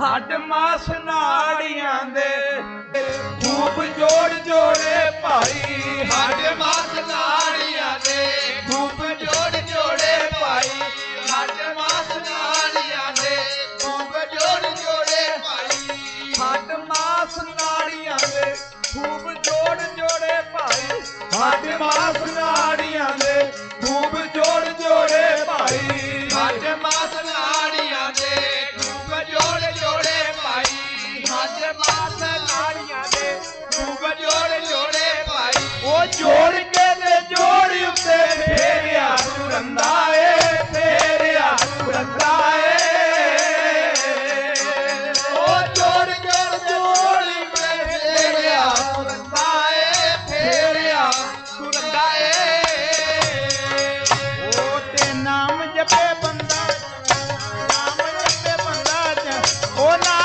ਹੱਡ ਮਾਸ ਨਾੜੀਆਂ ਦੇ ਖੂਬ ਜੋੜ ਜੋੜੇ ਭਾਈ। ਹੱਡ ਮਾਸ ਨਾੜੀਆਂ ਦੇ, ਖੂਬ ਜੋੜ ਜੋੜੇ ਭਾਈ। ਹੱਡ ਮਾਸ ਨਾੜੀਆਂ ਦੇ, ਖੂਬ ਜੋੜ ਜੋੜੇ ਭਾਈ। ਹੱਡ ਮਾਸ ਨਾੜੀਆਂ ਦੇ, ਖੂਬ ਜੋੜ ਜੋੜੇ ਭਾਈ। ਹੱਡ ਮਾਸ ਨਾੜੀਆਂ ਦੇ, ਖੂਬ ਜੋੜ ਜੋੜੇ ਭਾਈ। ਚ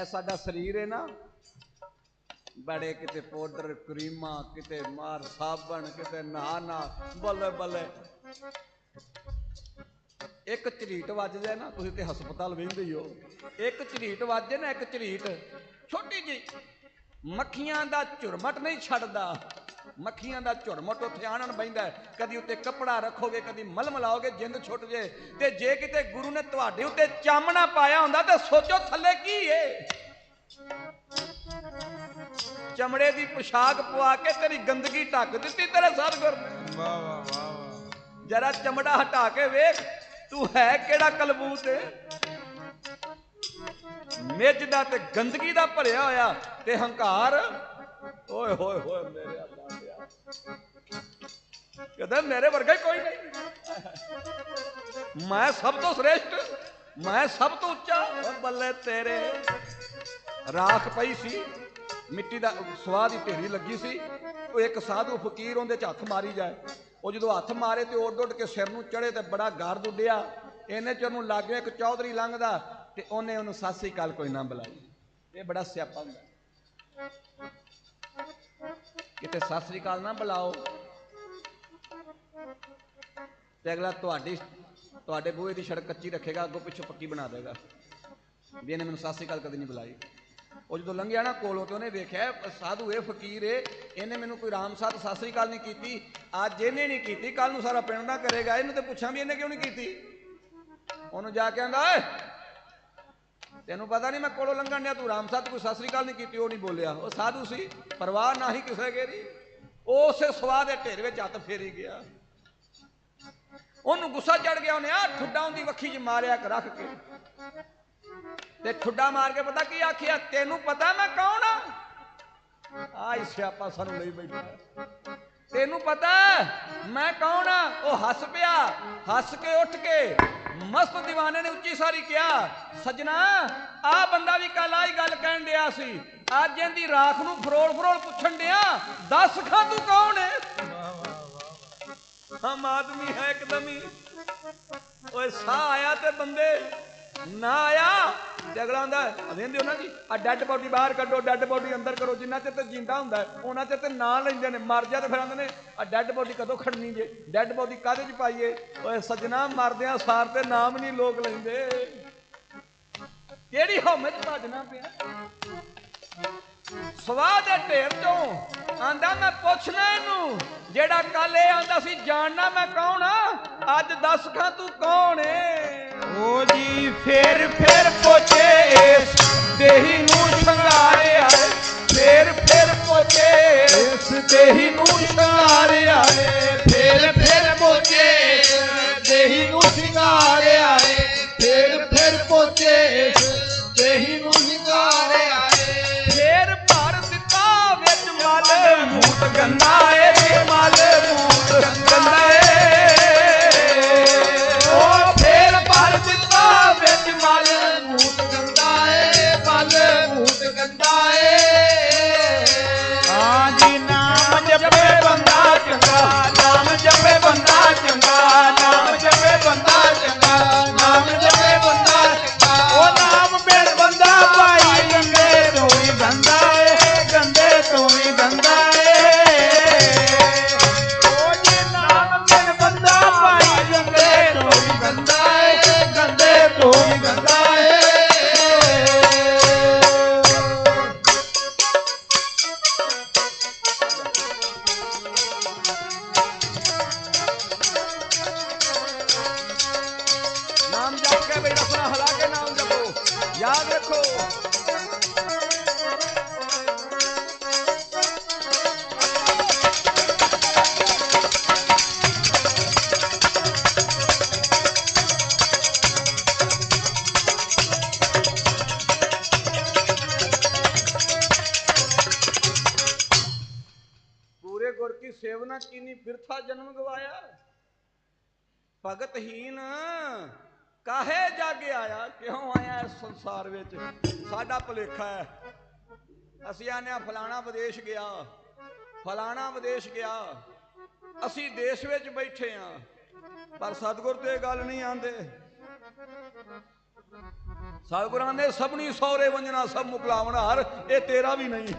ਇਹ ਸਾਡਾ ਸਰੀਰ ਹੈ ਨਾ। ਬੜੇ ਕਿਤੇ ਪਾਊਡਰ ਕਰੀਮਾਂ, ਕਿਤੇ ਮਾਰ, ਸਾਬਣ, ਕਿਤੇ ਨਹਾ ਨਾ ਬੱਲੇ ਬੱਲੇ। ਇੱਕ ਝਰੀਟ ਵੱਜ ਜਾਏ ਨਾ, ਤੁਸੀਂ ਤੇ ਹਸਪਤਾਲ ਵੇਂਦੇ ਹੀ ਹੋ। ਇੱਕ ਝਰੀਟ ਵੱਜ ਜਾਏ ਨਾ, ਇੱਕ ਝਰੀਟ। ਛੋਟੀ ਜੀ ਮੱਖੀਆਂ ਦਾ ਝੁਰਮਟ ਨਹੀਂ ਛੱਡਦਾ। ਮੱਖੀਆਂ ਦਾ ਝੁਰਮਟ ਉੱਥੇ ਆਣਨ ਬੈਂਦਾ। ਕਦੀ ਉੱਤੇ ਕੱਪੜਾ ਰੱਖੋਗੇ ਕਦੀ ਮਲਮ ਲਾਓਗੇ ਜਿੰਦ ਛੁੱਟ ਜੇ। ਤੇ ਜੇ ਕਿਤੇ ਗੁਰੂ ਨੇ ਤੁਹਾਡੇ ਉੱਤੇ ਚਾਮਣਾ ਪਾਇਆ ਹੁੰਦਾ ਤੇ ਸੋਚੋ ਥੱਲੇ ਕੀ ਏ। ਚਮੜੇ ਦੀ ਪੋਸ਼ਾਕ ਪਵਾ ਕੇ ਤੇਰੀ ਗੰਦਗੀ ਢੱਕ ਦਿੱਤੀ ਤੇਰੇ ਸਤਿਗੁਰ ਨੇ। ਵਾਹ ਵਾਹ ਵਾਹ ਵਾਹ। ਜਰਾ ਚਮੜਾ ਹਟਾ ਕੇ ਵੇਖ ਤੂੰ ਹੈ ਕਿਹੜਾ ਕਲਬੂਤ ਏ ਦਾ ਤੇ ਗੰਦਗੀ ਦਾ ਭਰਿਆ ਹੋਇਆ ਤੇ ਹੰਕਾਰ। ਓਏ, ਹੋਏ ਹੋਏ, ਮੇਰੇ ਅੱਲਾ ਕਹਿੰਦਾ ਮੇਰੇ ਵਰਗਾ ਕੋਈ ਨਹੀਂ। ਮੈਂ ਸਭ ਤੋਂ ਸ੍ਰੇਸ਼ਟ, ਮੈਂ ਸਭ ਤੋਂ ਉੱਚਾ ਬੱਲੇ ਤੇਰੇ। ਰਾਖ ਪਈ ਸੀ, ਮਿੱਟੀ ਦਾ ਸਵਾਹ ਹੀ ਢੇਰੀ ਲੱਗੀ ਸੀ। ਉਹ ਇੱਕ ਸਾਧੂ ਫਕੀਰ ਉਹਦੇ ਚ ਹੱਥ ਮਾਰੀ ਜਾਏ। ਉਹ ਜਦੋਂ ਹੱਥ ਮਾਰੇ ਤੇ ਉੱਡ ਉੱਡ ਕੇ ਸਿਰ ਨੂੰ ਚੜੇ ਤੇ ਬੜਾ ਗਰਦ ਉੱਡਿਆ ਇਹਨੇ ਚ ਉਹਨੂੰ ਲੱਗ ਗਿਆ ਇੱਕ ਚੌਧਰੀ ਲੰਘਦਾ। ਤੇ ਉਹਨੇ ਉਹਨੂੰ ਸਤਿ ਸ੍ਰੀ ਅਕਾਲ ਕੋਈ ਨਾ ਬੁਲਾਈ ਇਹ ਬੜਾ ਸਿਆਪਾ ਹੁੰਦਾ। ਕਿਤੇ ਸ੍ਰੀ ਅਕਾਲ ਨਾ ਬੁਲਾਓ। ਤੇ ਅਗਲਾ ਤੁਹਾਡੀ, ਤੁਹਾਡੇ ਬੂਹੇ ਦੀ ਸੜਕ ਕੱਚੀ ਰੱਖੇਗਾ, ਅੱਗੋਂ ਪਿੱਛੋਂ ਪੱਕੀ ਬਣਾ ਦੇਗਾ। ਵੀ ਇਹਨੇ ਮੈਨੂੰ ਸਤਿ ਸ੍ਰੀ ਅਕਾਲ ਕਦੇ ਨਹੀਂ ਬੁਲਾਈ। ਉਹ ਜਦੋਂ ਲੰਘਿਆ ਨਾ ਕੋਲੋਂ ਤੇ ਉਹਨੇ ਵੇਖਿਆ ਸਾਧੂ, ਇਹ ਫਕੀਰ ਏ ਇਹਨੇ ਮੈਨੂੰ ਕੋਈ ਰਾਮ ਸਾਧ ਸ੍ਰੀ ਅਕਾਲ ਨਹੀਂ ਕੀਤੀ। ਅੱਜ ਇਹਨੇ ਨਹੀਂ ਕੀਤੀ ਕੱਲ ਨੂੰ ਸਾਰਾ ਪਿੰਡ ਨਾ ਕਰੇਗਾ। ਇਹਨੂੰ ਤੇ ਪੁੱਛਾਂ ਵੀ ਇਹਨੇ ਕਿਉਂ ਨਹੀਂ ਕੀਤੀ? ਉਹਨੂੰ ਜਾ ਕੇ ਆਂਦਾ, ਓਏ ਤੈਨੂੰ ਪਤਾ ਨਹੀਂ ਮੈਂ ਕੋਲੋਂ ਲੰਘਣ ਡਿਆ, ਤੂੰ ਰਾਮ ਸਾਧ ਕੋਈ ਸਾਸਰੀ ਕਾਲ ਨਹੀਂ ਕੀਤੀ, ਉਹ ਨਹੀਂ ਬੋਲਿਆ। ਉਹ ਸਾਧੂ ਸੀ, ਪਰਵਾਹ ਨਾ ਹੀ ਕਿਸੇ ਗੇਰੀ ਉਸੇ ਸਵਾਹ ਦੇ ਢੇਰ ਵਿੱਚ ਹੱਥ ਫੇਰੀ ਗਿਆ। ਉਹਨੂੰ ਗੁੱਸਾ ਚੜ ਗਿਆ, ਉਹਨੇ ਆ ਠੁੱਡਾ ਉਹਦੀ ਵੱਖੀ 'ਚ ਮਾਰਿਆ ਕਿ ਰੱਖ ਕੇ। ਤੇ ਠੁੱਡਾ ਮਾਰ ਕੇ ਪਤਾ ਕੀ ਆਖਿਆ, ਤੈਨੂੰ ਪਤਾ ਮੈਂ ਕੌਣ ਆ? ਆਈ ਸਿਆਪਾ ਸਾਨੂੰ ਲਈ ਬੈਠਾ। ਤੈਨੂੰ ਪਤਾ, ਮੈਂ ਕੌਣ ਆ? ਉਹ ਹੱਸ ਪਿਆ, ਹੱਸ ਕੇ ਉੱਠ ਕੇ ਮਸਤ دیਵਾਨੇ ਨੇ ਉੱਚੀ ਸਾਰੀ ਕਿਹਾ, ਸਜਣਾ, ਆ ਬੰਦਾ ਵੀ ਕੱਲ ਆਈ ਗੱਲ ਕਹਿਣ ਡਿਆ ਸੀ, ਅੱਜ ਇਹਦੀ ਰਾਖ ਨੂੰ ਫਰੋਲ ਫਰੋਲ ਪੁੱਛਣ ਡਿਆ, ਦੱਸ ਖਾਂ ਤੂੰ ਕੌਣ ਹੈ ਹਮ ਆਦਮੀ ਹੈ ਇੱਕਦਮ ਹੀ। ਓਏ ਸਾਹ ਆਇਆ ਤੇ ਬੰਦੇ ਨਾ ਆਇਆ। ਤੇ ਹੁੰਦਾ ਰਹਿੰਦੇ ਹੋ ਜੀ ਆ ਡੈੱਡ ਬੋਡੀ ਬਾਹਰ ਕੱਢੋ, ਡੈੱਡ ਬੋਡੀ ਅੰਦਰ ਕਰੋ। ਜਿੰਨਾ ਚਿਰ ਤੇ ਜਿੰਦਾ ਹੁੰਦਾ, ਉਹਨਾਂ ਚਿਰ ਤੇ ਨਾਂ ਲੈਂਦੇ ਨੇ। ਮਰ ਜਾ ਤੇ ਫਿਰ ਆਂਦੇ ਨੇ ਆ ਡੈੱਡ ਬੋਡੀ ਕਦੋਂ ਖੜਨੀ ਜੇ? ਡੈੱਡ ਬੋਡੀ ਕਾਹਦੇ ਚ ਪਾਈਏ? ਓਏ ਸੱਜਣਾ, ਮਰਦਿਆਂ ਸਾਰ ਤੇ ਨਾਮ ਨਹੀਂ ਲੋਕ ਲੈਂਦੇ। ਕਿਹੜੀ ਹਉਮੈ ਚ ਭੱਜਣਾ ਪਿਆ? ਸਵਾਹ ਦੇ ਢੇਰ ਤੋਂ ਆਂਦਾ ਮੈਂ ਪੁੱਛਣਾ ਇਹਨੂੰ, ਜਿਹੜਾ ਕੱਲ ਇਹ ਆਂਦਾ ਸੀ, ਜਾਣਨਾ ਮੈਂ ਕੌਣ ਆ? ਅੱਜ ਦੱਸ ਖਾਂ ਤੂੰ ਕੌਣ ਏ? ਓ ਫੇਰ ਫੇਰ ਪੋਚੇ ਇਸ ਦੇਹੀ ਨੂੰ ਸ਼ਿੰਗਾਰਿਆ ਏ। ਫੇਰ ਫੇਰ ਪੋਚੇ ਇਸ ਦੇਹੀ ਨੂੰ ਸ਼ਿੰਗਾਰਿਆ ਫੇਰ ਫੇਰ ਪੋਚੇ ਇਸ ਦੇਹੀ ਨੂੰ ਸ਼ਿੰਗਾਰਿਆ ਏ। ਫੇਰ ਫੇਰ ਪੋਚੇ ਇਸ ਦੇਹੀ ਨੂੰ ਸ਼ਿੰਗਾਰਿਆ ਫੇਰ ਭਰ ਦਿੱਤਾ ਵਿੱਚ ਮਲ, ਮੂਤ ਗੰਦਾ ਏ ਰੇ ਮਲ, ਮੂਤ ਗੰਦਾ ਕੀ ਕੀਨੀ ਬਿਰਥਾ ਜਨਮ ਗਵਾਇਆ। ਭਗਤਹੀਨ ਕਾਹੇ ਜਾਗੇ ਆਇਆ? ਕਿਉਂ ਆਇਆ ਇਸ ਸੰਸਾਰ ਵਿੱਚ? ਸਾਡਾ ਭੁਲੇਖਾ ਹੈ। ਅਸੀਂ ਆਨੇ ਫਲਾਣਾ ਵਿਦੇਸ਼ ਗਿਆ। ਫਲਾਣਾ ਵਿਦੇਸ਼ ਗਿਆ। ਅਸੀਂ ਦੇਸ਼ ਵਿੱਚ ਬੈਠੇ ਆ ਪਰ ਸਤਿਗੁਰ ਤੇ ਇਹ ਗੱਲ ਨਹੀਂ ਆਂਦੇ ਸਤਿਗੁਰਾਂ ਨੇ ਸਭਨੀ ਸੌਰੇ ਵੰਜਣਾ, ਸਭ ਮੁਕਲਾਵਣਾ, ਹਰ ਇਹ ਤੇਰਾ ਵੀ ਨਹੀਂ।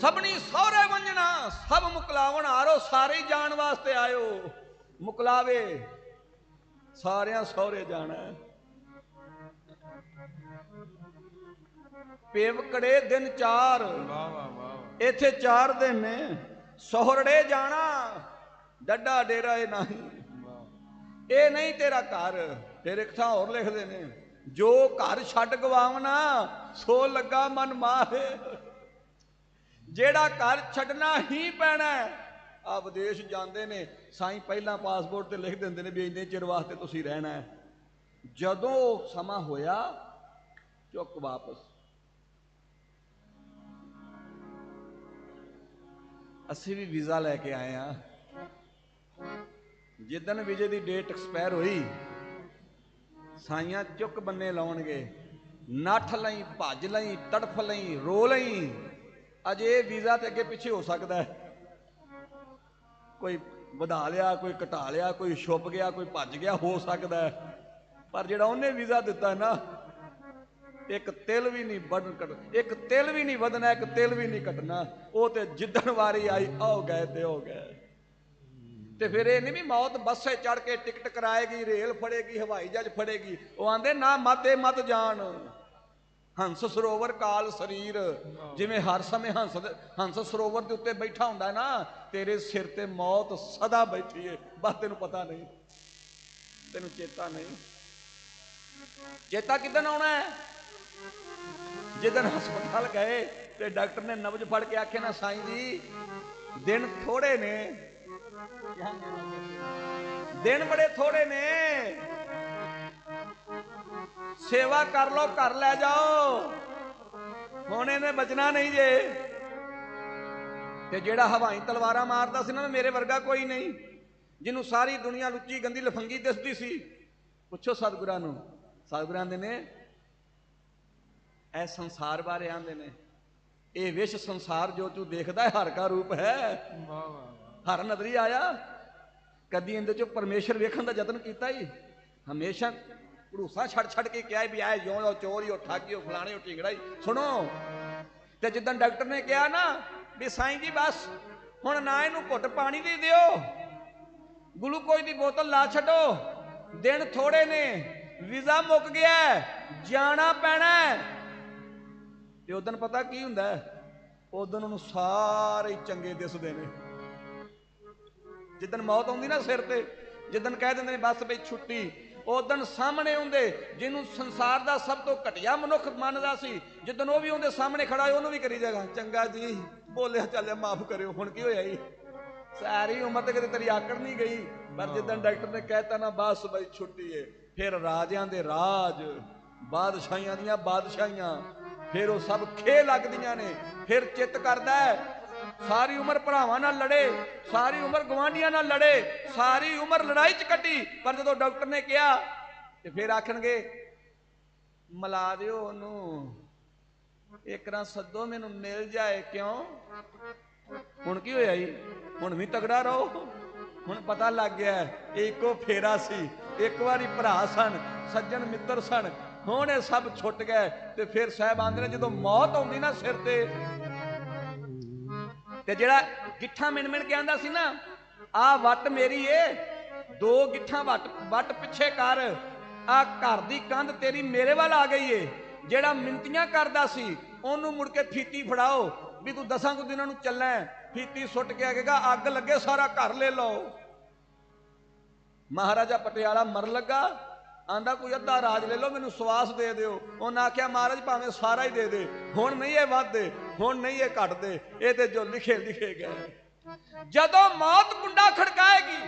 ਸਭਨੀ ਸਹੁਰੇ ਵੰਜਣਾ, ਸਭ ਮੁਕਲਾਵਣ ਆਰੋ ਸਾਰੇ ਜਾਣ ਵਾਸਤੇ ਆਇਓ। ਮੁਕਲਾਵੇ, ਸਾਰਿਆਂ ਸਹੁਰੇ ਜਾਣਾ। ਪੇਵਕੜੇ ਦਿਨ ਚਾਰ ਵਾਹ ਵਾਹ ਵਾਹ ਇੱਥੇ ਚਾਰ ਦਿਨ ਨੇ। ਸਹੁਰੜੇ ਜਾਣਾ, ਡੱਡਾ ਡੇਰਾ ਇਹ ਨਹੀਂ। ਇਹ ਨਹੀਂ ਤੇਰਾ ਘਰ, ਤੇਰੇ ਇੱਕ ਹੋਰ ਲਿਖਦੇ ਨੇ। ਜੋ ਘਰ ਛੱਡ ਗਵਾਵਣਾ, ਸੋ ਲੱਗਾ ਮਨ ਮਾਹੇ। ਜਿਹੜਾ ਘਰ ਛੱਡਣਾ ਹੀ ਪੈਣਾ ਆ ਵਿਦੇਸ਼ ਜਾਂਦੇ ਨੇ, ਸਾਈਂ ਪਹਿਲਾਂ ਪਾਸਪੋਰਟ ਤੇ ਲਿਖ ਦਿੰਦੇ ਨੇ ਵੀ ਇੰਨੇ ਚਿਰ ਵਾਸਤੇ ਤੁਸੀਂ ਰਹਿਣਾ ਹੈ। ਜਦੋਂ ਸਮਾਂ ਹੋਇਆ, ਚੁੱਕ ਵਾਪਸ। ਅਸੀਂ ਵੀ ਵੀਜ਼ਾ ਲੈ ਕੇ ਆਏ ਆ ਜਿੱਦਣ ਵੀਜ਼ੇ ਦੀ ਡੇਟ ਐਕਸਪਾਇਰ ਹੋਈ, ਸਾਈਆਂ ਚੁੱਕ ਬੰਨੇ ਲਾਉਣਗੇ। ਨੱਠ ਲਈ, ਭੱਜ ਲਈ, ਤੜਫ ਲਈ, ਰੋ ਲਈ। ਅਜੇ ਵੀਜ਼ਾ ਤੇ ਅੱਗੇ ਪਿੱਛੇ ਹੋ ਸਕਦਾ ਹੈ। ਕੋਈ ਵਧਾ ਲਿਆ, ਕੋਈ ਘਟਾ ਲਿਆ, ਕੋਈ ਛੁੱਪ ਗਿਆ, ਕੋਈ ਭੱਜ ਗਿਆ, ਹੋ ਸਕਦਾ ਹੈ। ਪਰ ਜਿਹੜਾ ਉਹਨੇ ਵੀਜ਼ਾ ਦਿੱਤਾ ਨਾ, ਇੱਕ ਤਿਲ ਵੀ ਨਹੀਂ ਵਧਣ ਘਟ ਇੱਕ ਤਿਲ ਵੀ ਨਹੀਂ ਵਧਣਾ ਇੱਕ ਤਿਲ ਵੀ ਨਹੀਂ ਘਟਣਾ ਉਹ ਤੇ ਜਿੱਦਣ ਵਾਰੀ ਆਈ, ਆਓ ਗਏ ਤੇ ਹੋ ਗਏ। ਤੇ ਫਿਰ ਇਹ ਨਹੀਂ ਵੀ ਮੌਤ ਬੱਸੇ ਚੜ ਕੇ ਟਿਕਟ ਕਰਾਏਗੀ, ਰੇਲ ਫੜੇਗੀ, ਹਵਾਈ ਜਹਾਜ਼ ਫੜੇਗੀ, ਉਹ ਆਂਦੇ ਨਾ, ਮਾਤੇ ਮਤ ਜਾਣ। ਹੰਸ ਸਰੋਵਰ ਕਾਲ ਸਰੀਰ। ਜਿਵੇਂ ਹਰ ਸਮੇਂ ਹੰਸ ਹੰਸ ਸਰੋਵਰ ਦੇ ਉੱਤੇ ਬੈਠਾ ਹੁੰਦਾ ਨਾ, ਤੇਰੇ ਸਿਰ ਤੇ ਮੌਤ ਸਦਾ ਬੈਠੀ ਏ। ਬਸ ਤੈਨੂੰ ਪਤਾ ਨਹੀਂ। ਤੈਨੂੰ ਚੇਤਾ ਨਹੀਂ। ਚੇਤਾ ਕਿਦਨ ਆਉਣਾ ਹੈ? ਜਿੱਦਣ ਹਸਪਤਾਲ ਗਏ ਤੇ ਡਾਕਟਰ ਨੇ ਨਬਜ ਫੜ ਕੇ ਆਖਿਆ, ਨਾ ਸਾਈਂ ਜੀ, ਦਿਨ ਥੋੜੇ ਨੇ। ਦਿਨ ਬੜੇ ਥੋੜੇ ਨੇ। ਸੇਵਾ ਕਰ ਲੋ ਘਰ ਲੈ ਜਾਓ। ਹੁਣ ਇਹਨੇ ਬਚਣਾ ਨਹੀਂ ਜੇ। ਤੇ ਜਿਹੜਾ ਹਵਾਈ ਤਲਵਾਰਾਂ ਮਾਰਦਾ ਸੀ ਨਾ, ਮੇਰੇ ਵਰਗਾ ਕੋਈ ਨਹੀਂ। ਜਿਹਨੂੰ ਸਾਰੀ ਦੁਨੀਆ ਲੁੱਚੀ ਗੰਦੀ ਲਫੰਗੀ ਦਿਸਦੀ ਸੀ। ਪੁੱਛੋ ਸਤਿਗੁਰਾਂ ਨੂੰ। ਸਤਿਗੁਰਾਂ ਦੇ ਨੇ, ਇਹ ਸੰਸਾਰ ਬਾਰੇ ਆਂਦੇ ਨੇ। ਇਹ ਵਿਸ਼ ਸੰਸਾਰ ਜੋ ਤੂੰ ਦੇਖਦਾ ਹੈ, ਹਰ ਕਾ ਰੂਪ ਹੈ। ਵਾਹ ਵਾਹ ਹਰ ਨਦਰੀ ਆਇਆ। ਕਦੀ ਇਹਦੇ ਚੋਂ ਪਰਮੇਸ਼ਰ ਵੇਖਣ ਦਾ ਯਤਨ ਕੀਤਾ ਹੀ ਹਮੇਸ਼ਾ ਭਰੂਸਾ ਛੱਡ ਛੱਡ ਕੇ ਕਿਹਾ ਵੀ ਆਏ ਜਿਉਂ ਉਹ ਚੋਰੀ, ਉਹ ਠੱਗੀ, ਉਹ ਫਲਾਣੇ, ਉਹ ਢਿੰਗੜਾ ਹੀ। ਸੁਣੋ। ਤੇ ਜਿੱਦਾਂ ਡਾਕਟਰ ਨੇ ਕਿਹਾ ਨਾ ਵੀ ਸਾਈਂ ਜੀ ਬਸ, ਹੁਣ ਨਾ ਇਹਨੂੰ ਘੁੱਟ ਪਾਣੀ ਦੀ ਦਿਓ। ਗਲੂਕੋਜ਼ ਦੀ ਬੋਤਲ ਲਾ ਛੱਡੋ। ਦਿਨ ਥੋੜੇ ਨੇ, ਵੀਜ਼ਾ ਮੁੱਕ ਗਿਆ ਜਾਣਾ ਪੈਣਾ ਤੇ ਉਦੋਂ ਪਤਾ ਕੀ ਹੁੰਦਾ ਉਦੋਂ ਉਹਨੂੰ ਸਾਰੇ ਚੰਗੇ ਦਿਸਦੇ ਨੇ। ਜਿੱਦਨ ਮੌਤ ਆਉਂਦੀ ਨਾ ਸਿਰ ਤੇ ਜਿੱਦਨ ਕਹਿ ਦਿੰਦੇ ਨੇ, ਬਸ ਬਈ ਛੁੱਟੀ। ਉਦੋਂ ਸਾਹਮਣੇ ਹੁੰਦੇ ਜਿਹਨੂੰ ਸੰਸਾਰ ਦਾ ਸਭ ਤੋਂ ਘਟੀਆ ਮਨੁੱਖ ਮੰਨਦਾ ਸੀ ਜਿੱਦਨ ਉਹ ਵੀ ਉਹਦੇ ਸਾਹਮਣੇ ਖੜਾ ਹੋਇਆ, ਉਹਨੂੰ ਵੀ ਕਰੀ ਜਾਗਾ ਚੰਗਾ ਜੀ, ਬੋਲਿਆ, ਚੱਲਿਆ, ਮਾਫ ਕਰਿਓ, ਹੁਣ ਕੀ ਹੋਇਆ ਜੀ? ਸਾਰੀ ਉਮਰ ਤੇ ਕਦੇ ਤੇਰੀ ਆਕੜ ਨਹੀਂ ਗਈ, ਪਰ ਜਿੱਦਨ ਡਾਕਟਰ ਨੇ ਕਹਿਤਾ ਨਾ, ਬਸ ਬਈ, ਛੁੱਟੀ ਏ, ਫਿਰ ਰਾਜਿਆਂ ਦੇ ਰਾਜ, ਬਾਦਸ਼ਾਹੀਆਂ ਦੀਆਂ ਬਾਦਸ਼ਾਹੀਆਂ, ਫਿਰ ਉਹ ਸਭ ਖੇ ਲੱਗਦੀਆਂ ਨੇ, ਫਿਰ ਚਿੱਤ ਕਰਦਾ ਸਾਰੀ ਉਮਰ ਭਰਾਵਾਂ ਨਾਲ ਲੜੇ, ਸਾਰੀ ਉਮਰ ਗਵਾਂਢੀਆਂ ਨਾਲ ਲੜੇ, ਸਾਰੀ ਉਮਰ ਲੜਾਈ ਚ ਕੱਟੀ। ਪਰ ਜਦੋਂ ਡਾਕਟਰ ਨੇ ਕਿਹਾ, ਤੇ ਫਿਰ ਆਖਣਗੇ, ਮਿਲਾ ਦਿਓ ਉਹਨੂੰ। ਇੱਕ ਰਾਂ ਸੱਦੋ, ਮੈਨੂੰ ਮਿਲ ਜਾਏ, ਕਿਉਂ? ਹੁਣ ਕੀ ਹੋਇਆ ਜੀ? ਹੁਣ ਵੀ ਤਗੜਾ ਰਹੋ। ਹੁਣ ਪਤਾ ਲੱਗ ਗਿਆ ਇਹ ਇੱਕੋ ਫੇਰਾ ਸੀ, ਇੱਕ ਵਾਰੀ ਭਰਾ ਸਨ, ਸੱਜਣ ਮਿੱਤਰ ਸਨ। ਹੁਣ ਇਹ ਸਭ ਛੁੱਟ ਗਏ, ਤੇ ਫਿਰ ਸਾਹਿਬ ਆਂਦੇ ਨੇ ਜਦੋਂ ਮੌਤ ਆਉਂਦੀ ਨਾ ਸਿਰ ਤੇ ਤੇ ਜਿਹੜਾ ਗਿੱਠਾ ਮਿਣ ਮਿਣ ਕੇ ਆਂਦਾ ਸੀ ਨਾ, ਆ ਵੱਟ ਮੇਰੀ ਏ, ਦੋ ਗਿੱਠਾਂ ਵੱਟ ਵੱਟ ਪਿੱਛੇ ਕਰ, ਆ ਘਰ ਦੀ ਕੰਧ ਤੇਰੀ ਮੇਰੇ ਵੱਲ ਆ ਗਈ ਏ। ਜਿਹੜਾ ਮਿੰਤੀਆਂ ਕਰਦਾ ਸੀ, ਉਹਨੂੰ ਮੁੜ ਕੇ ਫੀਤੀ ਫੜਾਓ, ਵੀ ਤੂੰ ਦਸਾਂ ਕੁ ਦਿਨਾਂ ਨੂੰ ਚੱਲਣਾ ਫੀਤੀ ਸੁੱਟ ਕੇ ਆਗੇਗਾ ਅੱਗ ਲੱਗੇ, ਸਾਰਾ ਘਰ ਲੈ ਲਓ। ਮਹਾਰਾਜਾ ਪਟਿਆਲਾ ਮਰਨ ਲੱਗਾ, ਆਂਦਾ ਕੋਈ ਅੱਧਾ ਰਾਜ ਲੈ ਲਓ, ਮੈਨੂੰ ਸਵਾਸ ਦੇ ਦਿਓ। ਉਹਨਾਂ ਆਖਿਆ, ਮਹਾਰਾਜ, ਭਾਵੇਂ ਸਾਰਾ ਹੀ ਦੇ ਦੇ। ਹੁਣ ਨਹੀਂ ਇਹ ਵੱਧਦੇ। ਹੁਣ ਨਹੀਂ ਇਹ ਘਟਦੇ, ਇਹ ਤੇ ਜੋ ਲਿਖੇ ਲਿਖੇ ਗਏ। ਜਦੋਂ ਮੌਤ ਕੁੰਡਾ ਖੜਕਾਏਗੀ,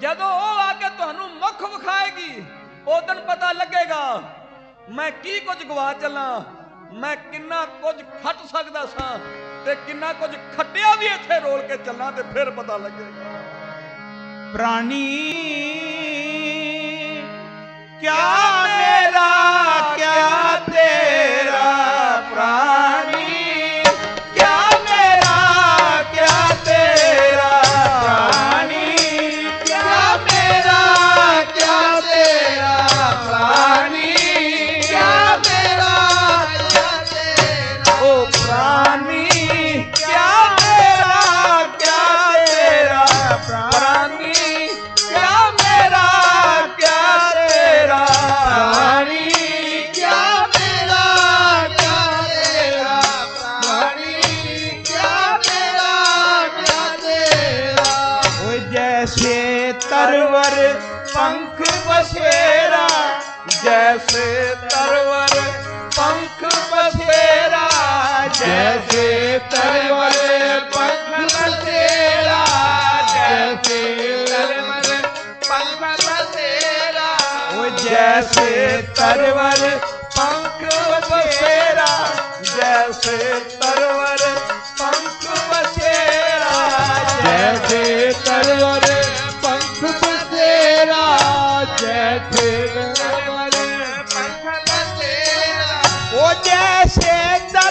ਜਦੋਂ ਉਹ ਆ ਕੇ ਤੁਹਾਨੂੰ ਮੁਖ ਵਿਖਾਏਗੀ ਉਦੋਂ ਪਤਾ ਲੱਗੇਗਾ, ਮੈਂ ਕੀ ਕੁਝ ਗਵਾ ਚੱਲਾਂ, ਮੈਂ ਕਿੰਨਾ ਕੁਝ ਖੱਟ ਸਕਦਾ ਸਾਂ ਤੇ ਕਿੰਨਾ ਕੁਝ ਖੱਟਿਆ ਵੀ ਇੱਥੇ ਰੋਲ ਕੇ ਚੱਲਾਂ ਤੇ ਫਿਰ ਪਤਾ ਲੱਗੇਗਾ। ਪ੍ਰਾਣੀ, ਕਿਆ जैसे तरवर पंख बसेरा, जैसे तरवर पंख बसेरा, जैसे तरवर पंख बसेरा वो जैसे तरवर पंख बसेरा, जैसे तरवर पंख बसेरा, जैसे तरवर Shake gbá.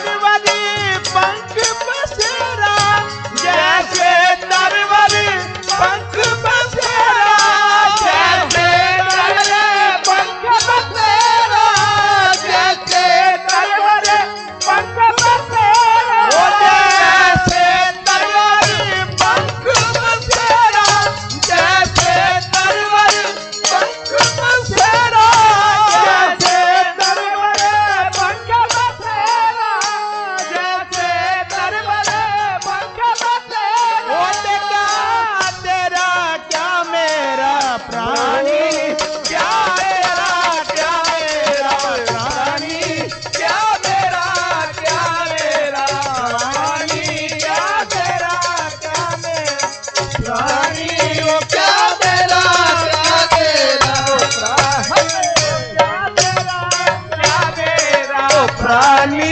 ಪ್ರಾಣಿ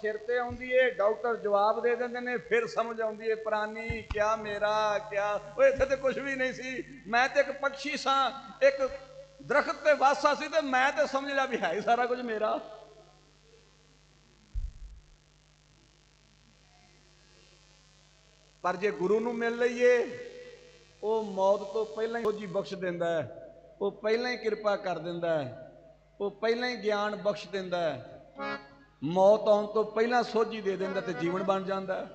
ਸਿਰ ਤੇ ਆਉਂਦੀ ਏ, ਡਾਕਟਰ ਜਵਾਬ ਦੇ ਦਿੰਦੇ ਨੇ, ਫਿਰ ਸਮਝ ਆਉਂਦੀ ਏ ਪ੍ਰਾਨੀ ਕਿਆ ਮੇਰਾ, ਕਿਆ। ਉਹ ਇੱਥੇ ਤੇ ਕੁਝ ਵੀ ਨਹੀਂ ਸੀ। ਮੈਂ ਤੇ ਇੱਕ ਪੰਛੀ ਸਾਂ, ਇੱਕ ਦਰਖਤ ਤੇ ਵਾਸਾ ਸੀ ਤੇ ਮੈਂ ਤੇ ਸਮਝ ਲਿਆ ਵੀ ਹੈ ਹੀ ਸਾਰਾ ਕੁਝ ਮੇਰਾ। ਪਰ ਜੇ ਗੁਰੂ ਨੂੰ ਮਿਲ ਲਈਏ, ਉਹ ਮੌਤ ਤੋਂ ਪਹਿਲਾਂ ਹੀ ਸੋਝੀ ਬਖਸ਼ ਦਿੰਦਾ ਹੈ। ਉਹ ਪਹਿਲਾਂ ਹੀ ਕਿਰਪਾ ਕਰ ਦਿੰਦਾ ਹੈ। ਉਹ ਪਹਿਲਾਂ ਹੀ ਗਿਆਨ ਬਖਸ਼ ਦਿੰਦਾ ਹੈ। ਮੌਤ ਆਉਣ ਤੋਂ ਪਹਿਲਾਂ ਸੋਝੀ ਦੇ ਦਿੰਦਾ ਤੇ ਜੀਵਨ ਬਣ ਜਾਂਦਾ।